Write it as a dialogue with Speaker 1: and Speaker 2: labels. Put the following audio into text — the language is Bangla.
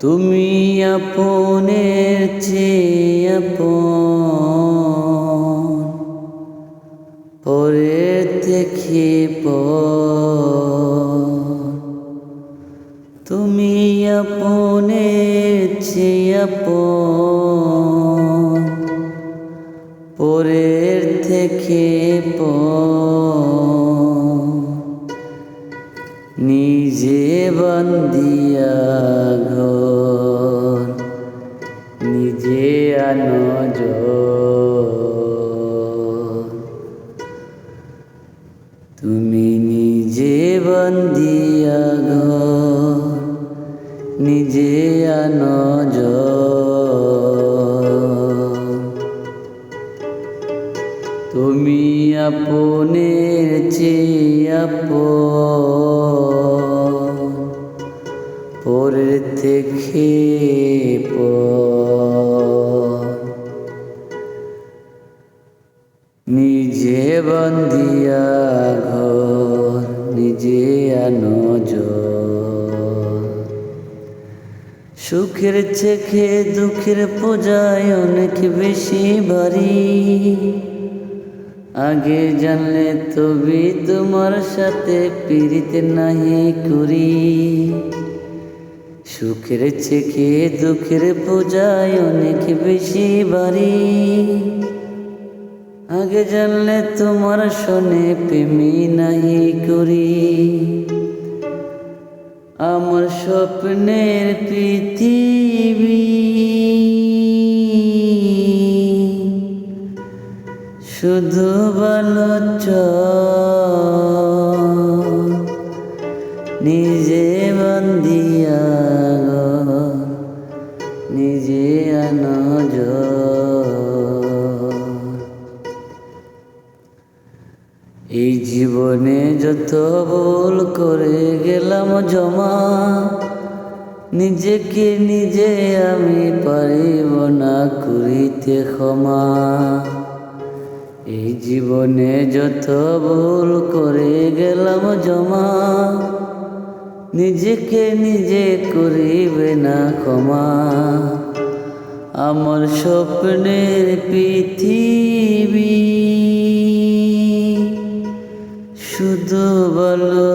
Speaker 1: তুমি আপনের চেয়ে পর। তুমি আপনের চেয়ে আপন। পরের থেকে নিজে বন্দিয়া তুমি নিজে বন্দিয়া ঘর নিজে আনজ তুমি আপনের চেয়ে আপন। বন্দিয়া ঘর, নিজে আনজ সুখের চেখে দুঃখের পূজায় অনেক বেশি ভারী আগে জানলে তবে তোমার সাথে পীড়িত নাহি করি। সুখের চেখে দুঃখের পূজায় অনেক বেশি বাড়ি। আগে জানলে তোমার শোনে প্রেমী নাহি করি। আমার স্বপ্নের পৃথিবী। শুধু বালচ নিজে বন্দিয়া এই জীবনে যত ভুল করে গেলাম জমা, নিজেকে নিজে আমি পারিব না করিতে ক্ষমা। এই জীবনে যত ভুল করে গেলাম জমা, নিজেকে নিজে করিবে না ক্ষমা। আমার স্বপ্নের পৃথিবী শুধু